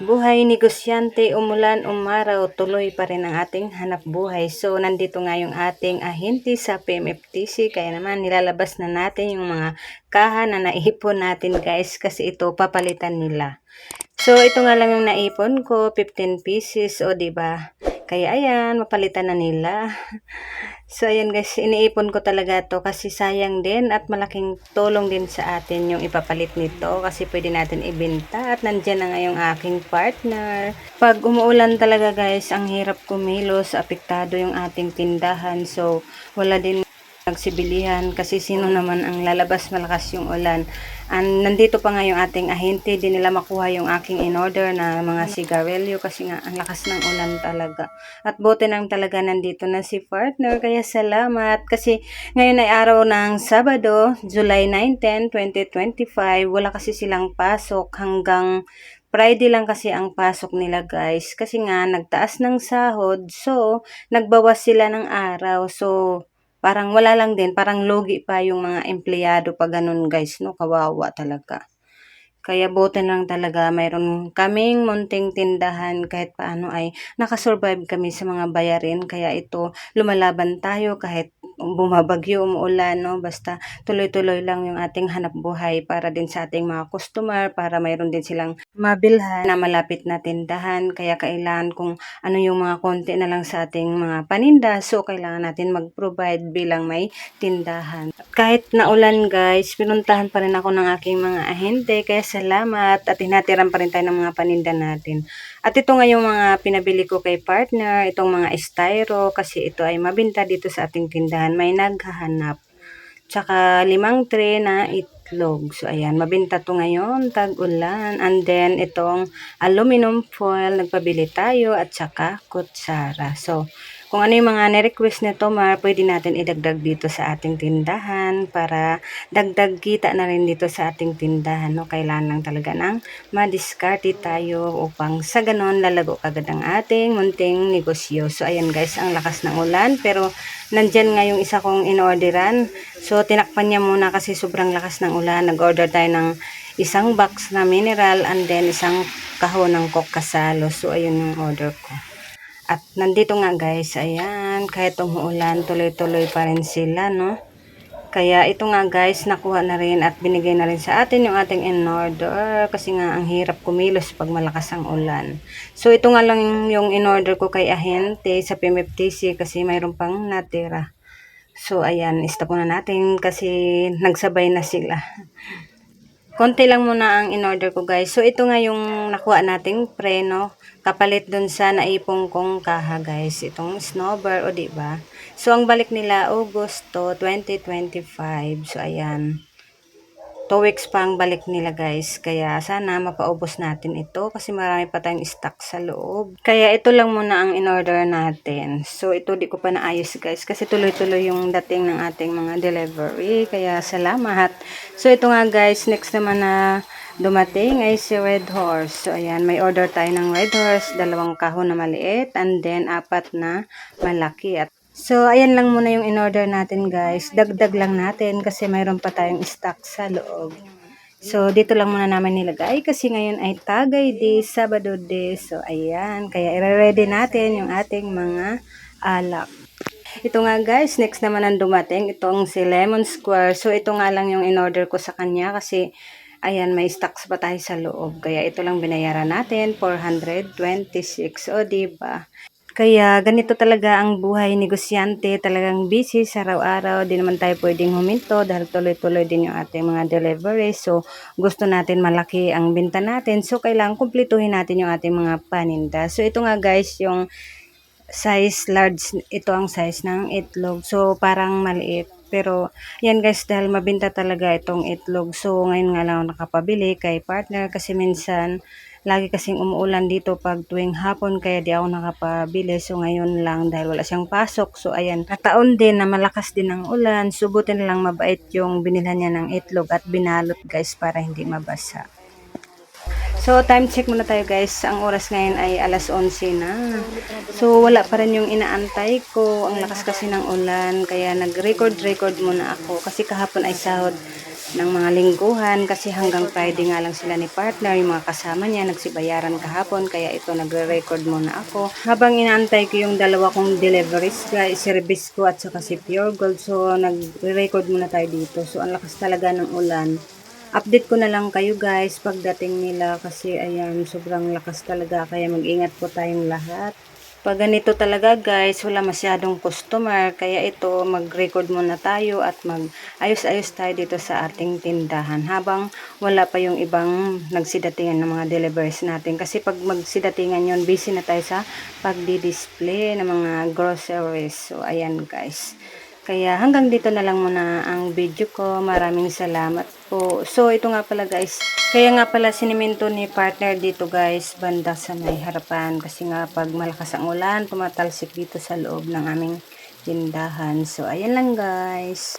Buhay negosyante, umulan, umaraw, tuloy pa rin ang ating hanap buhay. So, nandito nga yung ating ahente sa PMFTC. Kaya naman, nilalabas na natin yung mga kaha na naipon natin guys. Kasi ito, papalitan nila. So, ito nga lang yung naipon ko, 15 pieces. O, ba Kaya ayan, mapalitan na nila. So, ayan guys, iniipon ko talaga to kasi sayang din at malaking tulong din sa atin yung ipapalit nito kasi pwede natin ibenta at nandyan na nga yung aking partner. Pag umuulan talaga guys, ang hirap kumilos, apektado yung ating tindahan. So, wala din nagsibilihan kasi sino naman ang lalabas malakas yung ulan. And nandito pa nga yung ating ahente, di nila makuha yung aking in-order na mga sigarilyo kasi nga ang lakas ng ulan talaga. At buti nang talaga nandito na si partner, kaya salamat. Kasi ngayon ay araw ng Sabado, July 19, 2025. Wala kasi silang pasok hanggang Friday lang kasi ang pasok nila guys. Kasi nga nagtaas ng sahod, so nagbawas sila ng araw. So Parang wala lang din, parang lugi pa yung mga empleyado pa ganun guys, no? Kawawa talaga. Kaya buti lang talaga mayroon kaming munting tindahan kahit paano ay nakasurvive kami sa mga bayarin. Kaya ito, lumalaban tayo kahit bumabagyo, umuulan, no? Basta tuloy-tuloy lang yung ating hanap buhay para din sa ating mga customer, para mayroon din silang mabilhan na malapit na tindahan. Kaya kailangan kung ano yung mga konti na lang sa ating mga paninda. So, kailangan natin mag-provide bilang may tindahan. Kahit naulan guys, pinuntahan pa rin ako ng aking mga ahente. Kaya salamat at hinatiran pa rin tayo ng mga paninda natin. At ito nga yung mga pinabili ko kay partner, itong mga styro kasi ito ay mabinta dito sa ating tindahan. May naghahanap. Tsaka limang tray na itlog. So ayan, mabinta to ngayon, tag-ulan. And then itong aluminum foil, nagpabili tayo at tsaka kutsara. So kung ano yung mga na-request nito, Mar, pwede natin idagdag dito sa ating tindahan para dagdag kita na rin dito sa ating tindahan. No? Kailangan lang talaga ng madiskarte tayo upang sa ganon lalago agad ang ating munting negosyo. So, ayan guys, ang lakas ng ulan. Pero, nandyan nga yung isa kong inorderan. So, tinakpan niya muna kasi sobrang lakas ng ulan. Nag-order tayo ng isang box na mineral and then isang kahon ng coke kasalo. So, ayun yung order ko. At nandito nga guys, ayan, kahit umuulan, tuloy-tuloy pa rin sila, no? Kaya ito nga guys, nakuha na rin at binigay na rin sa atin yung ating in-order kasi nga ang hirap kumilos pag malakas ang ulan. So ito nga lang yung in-order ko kay ahente sa PMFTC kasi mayroon pang natira. So ayan, stop na natin kasi nagsabay na sila. Konti lang muna ang in-order ko guys. So ito nga yung nakuha nating preno. Kapalit dun sa naipong kong kaha guys. Itong snowbird o ba diba? So ang balik nila Agosto 2025. So ayan. 2 weeks pa ang balik nila guys. Kaya sana mapaubos natin ito kasi marami pa tayong stock sa loob. Kaya ito lang muna ang in-order natin. So ito di ko pa naayos guys kasi tuloy-tuloy yung dating ng ating mga delivery. Kaya salamat. So ito nga guys, next naman na dumating ay si Red Horse. So ayan, may order tayo ng Red Horse, dalawang kahon na maliit and then apat na malaki. At So, ayan lang muna yung in-order natin guys. Dagdag lang natin kasi mayroon pa tayong stock sa loob. So, dito lang muna namin nilagay kasi ngayon ay Tagay Day, Sabado Day. So, ayan. Kaya i-ready natin yung ating mga alak. Ito nga guys, next naman ang dumating. Itong si Lemon Square. So, ito nga lang yung in-order ko sa kanya kasi ayan, may stocks pa tayo sa loob. Kaya ito lang binayaran natin, 426. O, diba? Kaya ganito talaga ang buhay negosyante, talagang busy sa araw-araw, di naman tayo pwedeng huminto dahil tuloy-tuloy din yung ating mga delivery. So gusto natin malaki ang binta natin, so kailangan kumpletuhin natin yung ating mga paninda. So ito nga guys, yung size large, ito ang size ng itlog. So parang maliit. Pero yan guys, dahil mabinta talaga itong itlog. So ngayon nga lang ako nakapabili kay partner kasi minsan Lagi kasing umuulan dito pag tuwing hapon kaya di ako nakapabili. So ngayon lang dahil wala siyang pasok. So ayan, kataon din na malakas din ang ulan. Subutin lang mabait yung binilhan niya ng itlog at binalot guys para hindi mabasa. So, time check muna tayo guys. Ang oras ngayon ay alas 11 na. So, wala pa rin yung inaantay ko. Ang lakas kasi ng ulan. Kaya nag-record-record muna ako. Kasi kahapon ay sahod ng mga lingguhan kasi hanggang Friday nga lang sila ni partner, yung mga kasama niya nagsibayaran kahapon kaya ito nagre-record muna ako. Habang inaantay ko yung dalawa kong deliveries guys, si Rebisco at saka si Pure Gold so nagre-record muna tayo dito. So ang lakas talaga ng ulan. Update ko na lang kayo guys pagdating nila kasi ayan sobrang lakas talaga kaya mag-ingat po tayong lahat. Pag ganito talaga guys, wala masyadong customer, kaya ito mag-record muna tayo at mag-ayos-ayos tayo dito sa ating tindahan habang wala pa yung ibang nagsidatingan ng mga deliveries natin. Kasi pag magsidatingan yon busy na tayo sa pagdi-display ng mga groceries. So ayan guys. Kaya hanggang dito na lang muna ang video ko. Maraming salamat po. So ito nga pala guys, kaya nga pala siniminto ni partner dito guys, banda sa may harapan. Kasi nga pag malakas ang ulan, tumatalsik dito sa loob ng aming tindahan. So ayan lang guys.